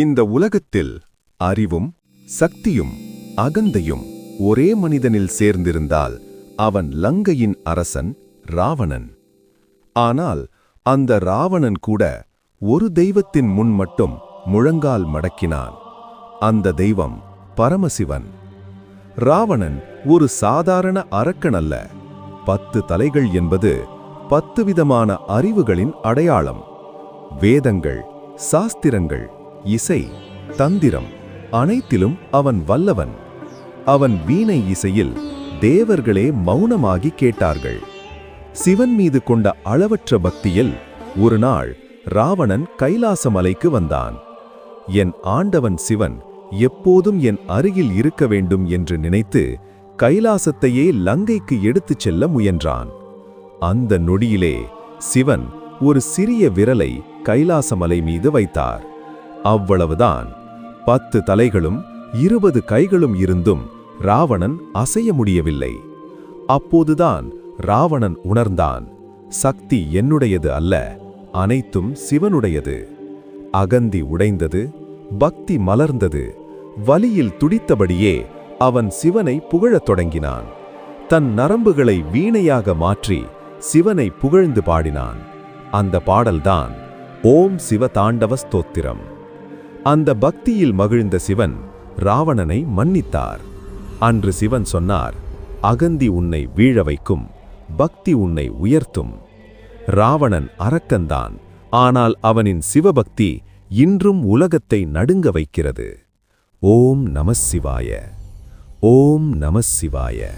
இந்த உலகத்தில் அறிவும் சக்தியும் அகந்தையும் ஒரே மனிதனில் சேர்ந்திருந்தால் அவன் லங்கையின் அரசன் ராவணன். ஆனால் அந்த ராவணன் கூட ஒரு தெய்வத்தின் முன் மட்டும் முழங்கால் மடக்கினான். அந்த தெய்வம் பரமசிவன். ராவணன் ஒரு சாதாரண அரக்கன் அல்ல. பத்து தலைகள் என்பது பத்து விதமான அறிவுகளின் அடையாளம். வேதங்கள் சாஸ்திரங்கள் இசை தந்திரம் அனைத்திலும் அவன் வல்லவன். அவன் வீணை இசையில் தேவர்களே மௌனமாகி கேட்டார்கள். சிவன் மீது கொண்ட அளவற்ற பக்தியில் ஒரு நாள் ராவணன் கைலாசமலைக்கு வந்தான். என் ஆண்டவன் சிவன் எப்போதும் என் அருகில் இருக்க வேண்டும் என்று நினைத்து கைலாசத்தையே லங்கைக்கு எடுத்துச் செல்ல முயன்றான். அந்த நொடியிலே சிவன் ஒரு சிறிய விரலை கைலாசமலை மீது வைத்தார். அவ்வளவுதான். பத்து தலைகளும் இருபது கைகளும் இருந்தும் ராவணன் அசைய முடியவில்லை. அப்போதுதான் ராவணன் உணர்ந்தான் சக்தி என்னுடையது அல்ல அனைத்தும் சிவனுடையது. அகந்தி உடைந்தது பக்தி மலர்ந்தது வலியில் துடித்தபடியே அவன் சிவனை புகழத் தொடங்கினான். தன் நரம்புகளை வீணையாக மாற்றி சிவனை புகழ்ந்து பாடினான். அந்த பாடல்தான் ஓம் சிவ தாண்டவ ஸ்தோத்திரம். அந்த பக்தியில் மகிழ்ந்த சிவன் ராவணனை மன்னித்தார். அன்று சிவன் சொன்னார் அகந்தி உன்னை வீழ வைக்கும் பக்தி உன்னை உயர்த்தும். ராவணன் அரக்கன்தான் ஆனால் அவனின் சிவபக்தி இன்றும் உலகத்தை நடுங்க வைக்கிறது. ஓம் நமசிவாய ஓம் நமசிவாய